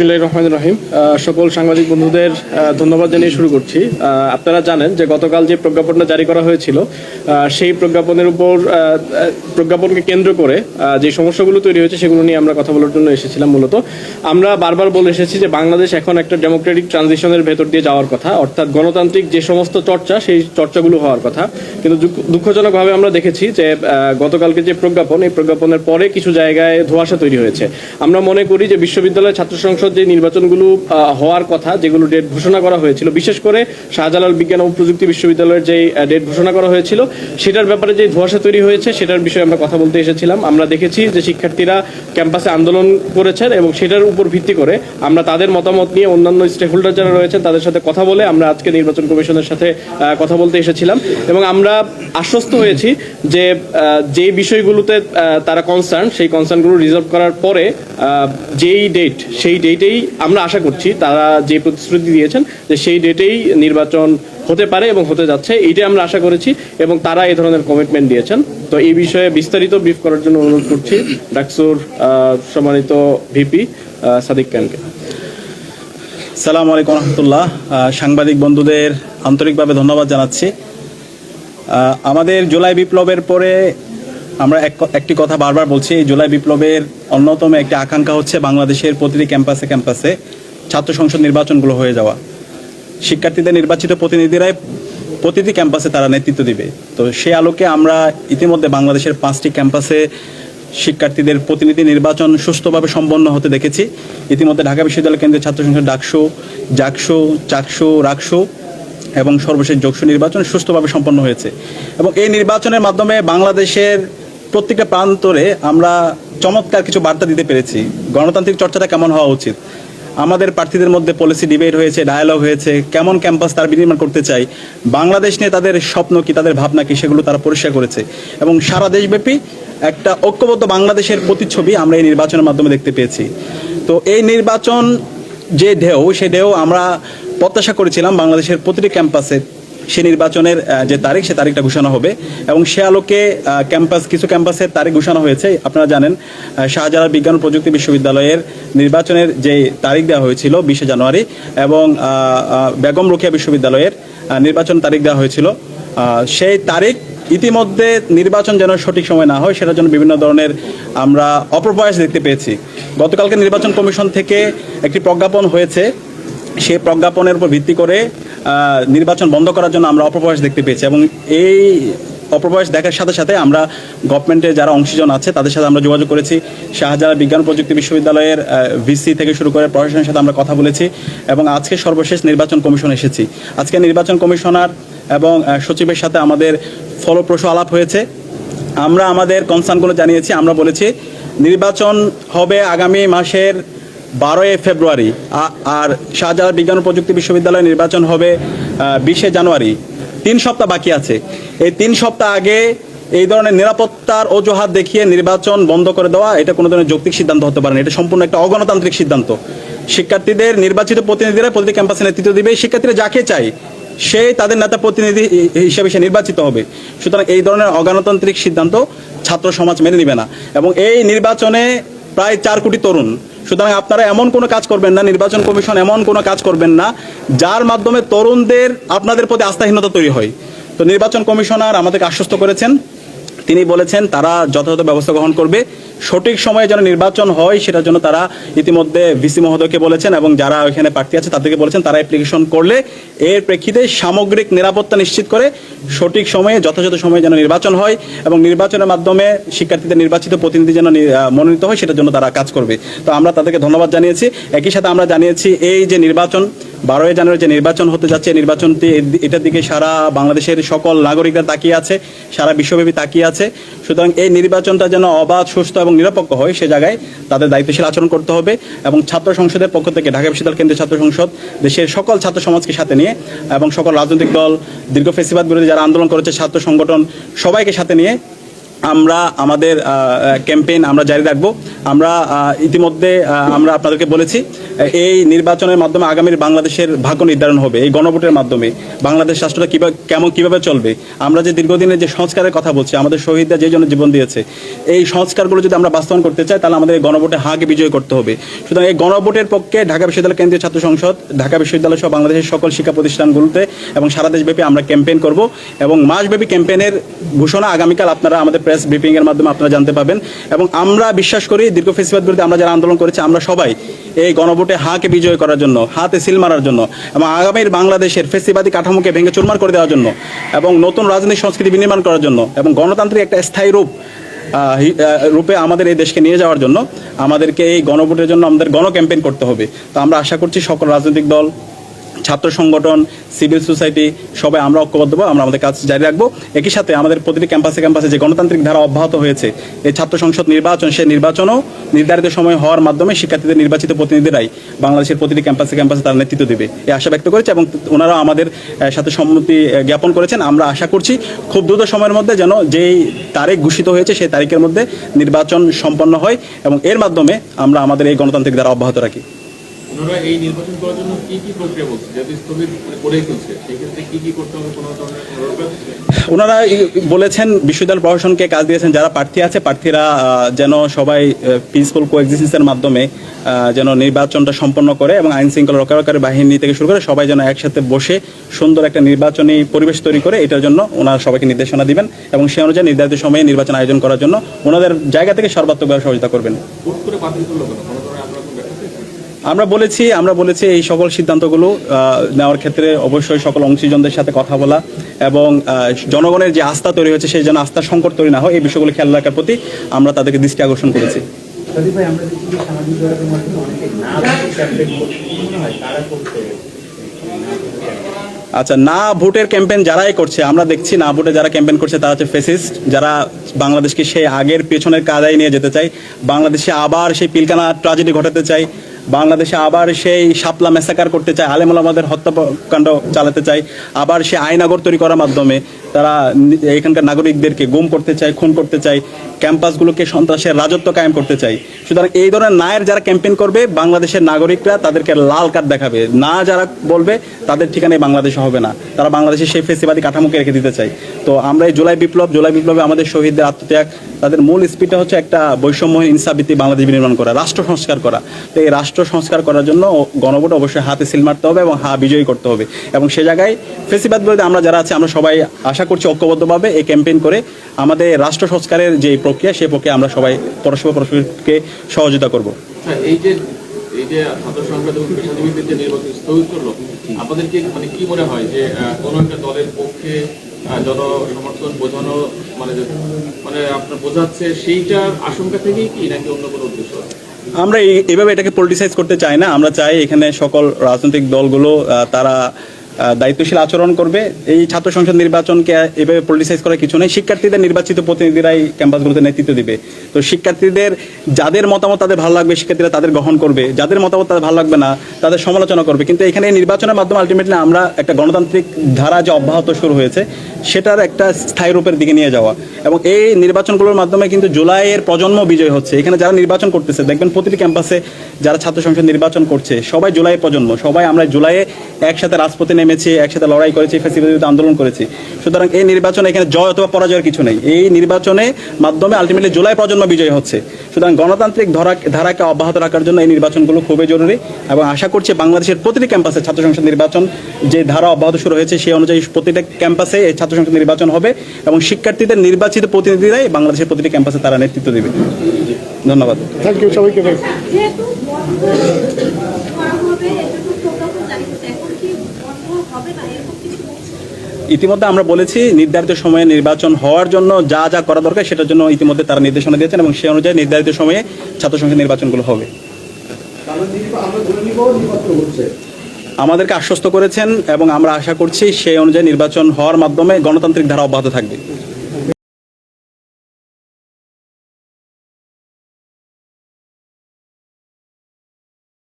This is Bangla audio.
বিসমিল্লাহ রহমান রহিম। সকল সাংবাদিক বন্ধুদের ধন্যবাদ জানিয়ে শুরু করছি। আপনারা জানেন যে গতকাল যে প্রজ্ঞাপনটা জারি করা হয়েছিল সেই প্রজ্ঞাপনের উপর প্রজ্ঞাপনকে কেন্দ্র করে যে সমস্যাগুলো তৈরি হয়েছে সেগুলো নিয়ে আমরা কথা বলার জন্য এসেছিলাম মূলত। আমরা বারবার বলে এসেছি যে বাংলাদেশ এখন একটা ডেমোক্রেটিক ট্রানজিশনের ভেতর দিয়ে যাওয়ার কথা, অর্থাৎ গণতান্ত্রিক যে সমস্ত চর্চা, সেই চর্চাগুলো হওয়ার কথা। কিন্তু দুঃখজনকভাবে আমরা দেখেছি যে গতকালকে যে প্রজ্ঞাপন, এই প্রজ্ঞাপনের পরে কিছু জায়গায় ধোঁয়াশা তৈরি হয়েছে। আমরা মনে করি যে বিশ্ববিদ্যালয় ছাত্র সংসদ যে নির্বাচনগুলো হওয়ার কথা, যেগুলো ডেট ঘোষণা করা হয়েছিল, বিশেষ করে শাহজালাল বিজ্ঞান ও প্রযুক্তি বিশ্ববিদ্যালয়ের যে ডেট ঘোষণা করা হয়েছিল, সেটার ব্যাপারে যে ধোঁয়াশা তৈরি হয়েছে, সেটার বিষয়ে আমরা কথা বলতে এসেছিলাম। আমরা দেখেছি যে শিক্ষার্থীরা ক্যাম্পাসে আন্দোলন করেছেন এবং সেটার উপর ভিত্তি করে আমরা তাদের মতামত নিয়ে অন্যান্য স্টেক হোল্ডার যারা রয়েছেন, তাদের সাথে কথা বলে আমরা আজকে নির্বাচন কমিশনের সাথে কথা বলতে এসেছিলাম। এবং আমরা আশ্বস্ত হয়েছি যে যে বিষয়গুলোতে তারা কনসার্ন সেই কনসার্নগুলো রিজলভ করার পরে যেই ডেট সেই ডেটেই আমরা আশা করছি তারা যে প্রতিশ্রুতি দিয়েছেন যে সেই ডেটেই নির্বাচন হতে পারে এবং হতে যাচ্ছে, এইটাই আমরা আশা করেছি এবং তারা এই ধরনের কমিটমেন্ট দিয়েছেন। তো এই বিষয়ে বিস্তারিত ব্রিফ করার জন্য অনুরোধ করছি ডাকসুর সম্মানিত ভিপি সাদিক খানকে। সালাম আলাইকুম রহমতুল্লাহ সাংবাদিক বন্ধুদের আন্তরিকভাবে ধন্যবাদ জানাচ্ছি। আমাদের জুলাই বিপ্লবের পরে আমরা এক- একটি কথা বারবার বলছি, এই জুলাই বিপ্লবের অন্যতম একটি আকাঙ্ক্ষা হচ্ছে বাংলাদেশের প্রতিটি ক্যাম্পাসে ক্যাম্পাসে ছাত্র সংসদ নির্বাচনগুলো হয়ে যাওয়া। শিক্ষার্থীদের নির্বাচিত প্রতিনিধিরাই প্রতিটি ক্যাম্পাসে তারা নেতৃত্ব দিবে। তো সে আলোকে আমরা ইতিমধ্যে বাংলাদেশের পাঁচটি ক্যাম্পাসে শিক্ষার্থীদের প্রতিনিধি নির্বাচন সুস্থভাবে সম্পন্ন হতে দেখেছি। ইতিমধ্যে ঢাকা বিশ্ববিদ্যালয় কেন্দ্রীয় ছাত্র সংসদ ডাকসু, জাকসু, চাকসু, রাকসু এবং সর্বশেষ যোগসু নির্বাচন সুস্থভাবে সম্পন্ন হয়েছে। এবং এই নির্বাচনের মাধ্যমে বাংলাদেশের প্রত্যেকটা প্রান্তরে আমরা চমৎকার কিছু বার্তা দিতে পেরেছি। গণতান্ত্রিক চর্চাটা কেমন হওয়া উচিত? আমাদের প্রার্থীদের মধ্যে পলিসি ডিবেট হয়েছে ডায়ালগ হয়েছে, কেমন ক্যাম্পাস তারা বিনির্মাণ করতে চাই বাংলাদেশ নিয়ে তাদের স্বপ্ন কি, তাদের ভাবনা কি, সেগুলো তারা পরিষ্কার করেছে। এবং সারা দেশব্যাপী একটা ঐক্যবদ্ধ বাংলাদেশের প্রতিচ্ছবি আমরা এই নির্বাচনের মাধ্যমে দেখতে পেয়েছি। তো এই নির্বাচন যে ঢেউ, সে ঢেউ আমরা প্রত্যাশা করেছিলাম বাংলাদেশের প্রতিটি ক্যাম্পাসে সে নির্বাচনের যে তারিখ, সে তারিখটা ঘোষণা হবে এবং সে আলোকে ক্যাম্পাস, কিছু ক্যাম্পাসের তারিখ ঘোষণা হয়েছে। আপনারা জানেন শাহজালাল বিজ্ঞান প্রযুক্তি বিশ্ববিদ্যালয়ের নির্বাচনের যে তারিখ দেওয়া হয়েছিল বিশে জানুয়ারি এবং বেগম রোকেয়া বিশ্ববিদ্যালয়ের নির্বাচন তারিখ দেওয়া হয়েছিল। সেই তারিখ ইতিমধ্যে নির্বাচন যেন সঠিক সময় না হয়, সেটার জন্য বিভিন্ন ধরনের আমরা অপপ্রয়াস দেখতে পেয়েছি। গতকালকে নির্বাচন কমিশন থেকে একটি প্রজ্ঞাপন হয়েছে। সেই প্রজ্ঞাপনের উপর ভিত্তি করে নির্বাচন বন্ধ করার জন্য আমরা অপপ্রয়াস দেখতে পেয়েছি এবং এই অপপ্রয়াস দেখার সাথে সাথে আমরা গভর্নমেন্টের যারা অংশীজন আছে, তাদের সাথে আমরা যোগাযোগ করেছি। শাহজালাল বিজ্ঞান প্রযুক্তি বিশ্ববিদ্যালয়ের ভিসি থেকে শুরু করে প্রশাসনের সাথে আমরা কথা বলেছি এবং আজকে সর্বশেষ নির্বাচন কমিশন এসেছি। আজকে নির্বাচন কমিশনার এবং সচিবের সাথে আমাদের ফলপ্রসূ আলাপ হয়েছে। আমরা আমাদের কনসার্নগুলো জানিয়েছি, আমরা বলেছি, নির্বাচন হবে আগামী মাসের বারোই ফেব্রুয়ারি আর শাহজালাল বিজ্ঞান ও প্রযুক্তি বিশ্ববিদ্যালয় নির্বাচন হবে বিশে জানুয়ারি। তিন সপ্তাহ বাকি আছে। এই তিন সপ্তাহ আগে এই ধরনের নিরাপত্তার অজুহাত দেখিয়ে নির্বাচন বন্ধ করে দেওয়া, এটা কোনো ধরনের যৌক্তিক সিদ্ধান্ত হতে পারে না। এটা সম্পূর্ণ একটা অগণতান্ত্রিক সিদ্ধান্ত। শিক্ষার্থীদের, নির্বাচিত প্রতিনিধিরা প্রতিটি ক্যাম্পাসে নেতৃত্ব দিবে, শিক্ষার্থীরা যাকে চায়, সে তাদের নেতা প্রতিনিধি হিসেবে সে নির্বাচিত হবে। সুতরাং এই ধরনের অগণতান্ত্রিক সিদ্ধান্ত ছাত্র সমাজ মেনে নেবে না। এবং এই নির্বাচনে প্রায় চার কোটি তরুণ সুতরাং আপনারা এমন কোনো কাজ করবেন না, নির্বাচন কমিশন এমন কোনো কাজ করবেন না, যার মাধ্যমে তরুণদের আপনাদের প্রতি আস্থাহীনতা তৈরি হয়। তো নির্বাচন কমিশনার আমাদেরকে আশ্বস্ত করেছেন। তিনি বলেছেন, তারা যথাযথ ব্যবস্থা গ্রহণ করবে। সঠিক সময়ে যেন নির্বাচন হয়, সেটার জন্য তারা ইতিমধ্যে ভিসি মহোদয়কে বলেছেন এবং যারা ওইখানে প্রার্থী আছে, তাদেরকে বলেছেন, তারা অ্যাপ্লিকেশন করলে এর প্রেক্ষিতে সামগ্রিক নিরাপত্তা নিশ্চিত করে সঠিক সময়ে, যথাযথ সময়ে যেন নির্বাচন হয় এবং নির্বাচনের মাধ্যমে শিক্ষার্থীদের নির্বাচিত প্রতিনিধি যেন মনোনীত হয়, সেটার জন্য তারা কাজ করবে। তো আমরা তাদেরকে ধন্যবাদ জানিয়েছি। একই সাথে আমরা জানিয়েছি, এই যে নির্বাচন বারোই জানুয়ারি যে নির্বাচন হতে যাচ্ছে নির্বাচনটি এটার দিকে সারা বাংলাদেশের সকল নাগরিকরা তাকিয়ে আছে, সারা বিশ্বব্যাপী তাকিয়ে আছে। সুতরাং এই নির্বাচনটা যেন অবাধ, সুস্থ এবং নিরপেক্ষ হয়, সে জায়গায় তাদের দায়িত্বশীল আচরণ করতে হবে এবং ছাত্র সংসদের পক্ষ থেকে ঢাকা বিশ্ববিদ্যালয় কেন্দ্রীয় ছাত্র সংসদ, দেশের সকল ছাত্র সমাজকে সাথে নিয়ে এবং সকল রাজনৈতিক দল, দীর্ঘ ফেসিবাদ বিরোধী যারা আন্দোলন করেছে, ছাত্র সংগঠন সবাইকে সাথে নিয়ে আমরা আমাদের ক্যাম্পেইন আমরা জারি রাখব। আমরা ইতিমধ্যে আমরা আপনাদেরকে বলেছি, এই নির্বাচনের মাধ্যমে আগামীর বাংলাদেশের ভাগ্য নির্ধারণ হবে, এই গণভোটের মাধ্যমে। বাংলাদেশ রাষ্ট্রটা কীভাবে, কেমন, কীভাবে চলবে? আমরা যে দীর্ঘদিনের যে সংস্কারের কথা বলছি, আমাদের শহীদরা যে জন্য জীবন দিয়েছে, এই সংস্কারগুলো যদি আমরা বাস্তবায়ন করতে চাই, তাহলে আমাদের এই গণভোটে হাকে বিজয় করতে হবে। সুতরাং এই গণভোটের পক্ষে ঢাকা বিশ্ববিদ্যালয় কেন্দ্রীয় ছাত্র সংসদ, ঢাকা বিশ্ববিদ্যালয় সহ বাংলাদেশের সকল শিক্ষা প্রতিষ্ঠানগুলোতে এবং সারা দেশব্যাপী আমরা ক্যাম্পেইন করব এবং মাসব্যাপী ক্যাম্পেইনের ঘোষণা আগামীকাল আপনারা আমাদের প্রেস ব্রিফিং এর মাধ্যমে আপনারা জানতে পাবেন এবং আমরা বিশ্বাস করি, দীর্ঘ ফেসিবাদ বিরুদ্ধে আমরা যারা আন্দোলন করেছি, আমরা সবাই এই গণভোটে হাকে বিজয় করার জন্য, হাতে সিল মারার জন্য এবং আগামীর বাংলাদেশের ফেসিবাদী কাঠামোকে ভেঙে চুরমার করে দেওয়ার জন্য এবং নতুন রাজনৈতিক সংস্কৃতি বিনির্মাণ করার জন্য এবং গণতান্ত্রিক একটা স্থায়ী রূপ রূপে আমাদের এই দেশকে নিয়ে যাওয়ার জন্য আমাদেরকে এই গণভোটের জন্য আমাদের গণ ক্যাম্পেইন করতে হবে। তো আমরা আশা করছি সকল রাজনৈতিক দল ছাত্র সংগঠন সিভিল সোসাইটি সবাই আমরা ঐক্যবদ্ধ, আমরা আমাদের কাজ জারি রাখব। একই সাথে আমাদের প্রতিটি ক্যাম্পাসে ক্যাম্পাসে যে গণতান্ত্রিক ধারা অব্যাহত হয়েছে, এই ছাত্র সংসদ নির্বাচন, সেই নির্বাচনও নির্ধারিত সময় হওয়ার মাধ্যমে শিক্ষার্থীদের নির্বাচিত প্রতিনিধিরাই বাংলাদেশের প্রতিটি ক্যাম্পাসে ক্যাম্পাসে তার নেতৃত্ব দেবে। এই আশা ব্যক্ত করেছে এবং ওনারাও আমাদের সাথে সম্মতি জ্ঞাপন করেছেন। আমরা আশা করছি খুব দ্রুত সময়ের মধ্যে যেন যেই তারিখ ঘোষিত হয়েছে, সেই তারিখের মধ্যে নির্বাচন সম্পন্ন হয় এবং এর মাধ্যমে আমরা আমাদের এই গণতান্ত্রিক ধারা অব্যাহত রাখি। ওনারা এই নির্বাচন করার জন্য কি কি প্রক্রিয়া বলছে? যেহেতু স্থগিত মানে করে ফেলছে সেক্ষেত্রে কি কি করতে হবে কোনো ধরনের ওনারা বলেছেন বিশ্ববিদ্যালয় প্রশাসনকে কাজ দিয়েছেন যারা প্রার্থী আছে প্রার্থীরা যেন সবাই পিসফুল কোএক্সিস্টেন্সের মাধ্যমে যেন নির্বাচনটা সম্পন্ন করে এবং আইন শৃঙ্খলা রক্ষাকারী বাহিনী থেকে শুরু করে সবাই যেন একসাথে বসে সুন্দর একটা নির্বাচনী পরিবেশ তৈরি করে এটার জন্য ওনারা সবাইকে নির্দেশনা দিবেন এবং সে অনুযায়ী নির্ধারিত সময়ে নির্বাচন আয়োজন করার জন্য ওনাদের জায়গা থেকে সর্বাত্মকভাবে সহযোগিতা করবেন। আমরা বলেছি আমরা বলেছি এই সকল সিদ্ধান্তগুলো আহ, নেওয়ার ক্ষেত্রে অবশ্যই সকল অংশীজনদের সাথে কথা বলা এবং জনগণের যে আস্থা তৈরি হয়েছে সেই যেন আস্থার সংকট তৈরি না হয় এই বিষয়গুলো খেয়াল রাখার প্রতি আমরা তাদেরকে দৃষ্টি আকর্ষণ করেছি। আচ্ছা না ভোটের ক্যাম্পেন যারাই করছে আমরা দেখছি না ভোটে যারা ক্যাম্পেন করছে তারা হচ্ছে ফেসিস্ট যারা বাংলাদেশকে সেই আগের পেছনের কাদায় নিয়ে যেতে চায় বাংলাদেশে আবার সেই পিলকানা ট্রাজেডি ঘটাতে চায়। বাংলাদেশে আবার সেই শাপলা মেসাকার করতে চায় আলেমুল আমাদের হত্যাকাণ্ড চালাতে চায়, আবার সে আইনাগর তৈরি করার মাধ্যমে তারা এখানকার নাগরিকদেরকে গুম করতে চায়, খুন করতে চায়, ক্যাম্পাসগুলোকে সন্ত্রাসের রাজত্ব কায়েম করতে চায়। সুতরাং এই ধরনের নায়ের যারা ক্যাম্পেইন করবে, বাংলাদেশের নাগরিকরা তাদেরকে লাল কার্ড দেখাবে। না যারা বলবে, তাদের ঠিকানায় বাংলাদেশে হবে না। তারা বাংলাদেশের সেই ফেসিবাদী কাঠামোকে রেখে দিতে চায়। তো আমরা এই জুলাই বিপ্লব, জুলাই বিপ্লবে আমাদের শহীদদের আত্মত্যাগ, তাদের মূল স্পিডটা হচ্ছে একটা বৈষম্যহীন ইনসাফভিত্তিক বাংলাদেশ বিনির্মাণ করা, রাষ্ট্র সংস্কার করা। তো এই রাষ্ট্র সংস্কার করার জন্য গণভোট অবশ্যই হাতে সিল মারতে হবে এবং হা বিজয়ী করতে হবে। এবং সে জায়গায় ফেসিবাদ বিরোধী আমরা যারা আছি আমরা সবাই আশা করছি ঐক্যবদ্ধভাবে এই ক্যাম্পেইন করে আমাদের রাষ্ট্র সংস্কারের যে প্রক্রিয়া সেই প্রক্রিয়া আমরা সবাই পরস্পর পরস্পরকে সহযোগিতা করব। আচ্ছা, মানে মনে মানে সেইটার আশঙ্কা থেকেই কি নাকি অন্য কোনো উদ্দেশ্য আমরা এই- এইভাবে এটাকে পলিটিসাইজ করতে চাই না। আমরা চাই এখানে সকল রাজনৈতিক দলগুলো তারা দায়িত্বশীল আচরণ করবে। এই ছাত্র সংসদ নির্বাচনকে এভাবে পলিটিসাইজ করার কিছু নেই। শিক্ষার্থীদের নির্বাচিত প্রতিনিধিরাই ক্যাম্পাসগুলোতে নেতৃত্ব দিবে। তো শিক্ষার্থীদের যাদের মতামত তাদের ভালো লাগবে, শিক্ষার্থীরা তাদের গ্রহণ করবে। যাদের মতামত তাদের ভালো লাগবে না, তাদের সমালোচনা করবে। কিন্তু এখানে নির্বাচনের মাধ্যমে আলটিমেটলি আমরা একটা গণতান্ত্রিক ধারা যে অব্যাহত শুরু হয়েছে, সেটার একটা স্থায়ী রূপের দিকে নিয়ে যাওয়া। এবং এই নির্বাচনগুলোর মাধ্যমে কিন্তু জুলাইয়ের প্রজন্ম বিজয় হচ্ছে। এখানে যারা নির্বাচন করতেছে, দেখবেন প্রতিটি ক্যাম্পাসে যারা ছাত্র সংসদ নির্বাচন করছে, সবাই জুলাইয়ের প্রজন্ম। সবাই আমরা জুলাইয়ে একসাথে রাজপথে নেমেছি একসাথে লড়াই করেছে ফেসিবাদ বিরুদ্ধে আন্দোলন করেছি। সুতরাং এই নির্বাচনে এখানে জয় অথবা পরাজয়ের কিছু নেই। এই নির্বাচনে মাধ্যমে আলটিমেটলি জুলাই প্রজন্ম বিজয় হচ্ছে। সুতরাং গণতান্ত্রিক ধরা ধারাকে অব্যাহত রাখার জন্য এই নির্বাচনগুলো খুবই জরুরি এবং আশা করছি বাংলাদেশের প্রতিটি ক্যাম্পাসে ছাত্র সংসদ নির্বাচন যে ধারা অব্যাহত শুরু হয়েছে সেই অনুযায়ী প্রতিটা ক্যাম্পাসে এই ছাত্র সংসদ নির্বাচন হবে এবং শিক্ষার্থীদের নির্বাচিত প্রতিনিধিরাই বাংলাদেশের প্রতিটি ক্যাম্পাসে তারা নেতৃত্ব দেবে। ধন্যবাদ। থ্যাংক ইউ সবাইকে যেহেতু বন্ধ করা হবে এতটুকু প্রজ্ঞাপন জারি হচ্ছে এখন কি বন্ধ হবে না এরকম কিছু বলছে ইতিমধ্যে আমরা বলেছি নির্ধারিত সময়ে নির্বাচন হওয়ার জন্য যা যা করা দরকার সেটার জন্য ইতিমধ্যে তারা নির্দেশনা দিয়েছেন এবং সেই অনুযায়ী নির্ধারিত সময়ে ছাত্র সংসদ নির্বাচনগুলো হবে। আমাদেরকে আশ্বস্ত করেছেন এবং আমরা আশা করছি সেই অনুযায়ী নির্বাচন হওয়ার মাধ্যমে গণতান্ত্রিক ধারা অব্যাহত থাকবে।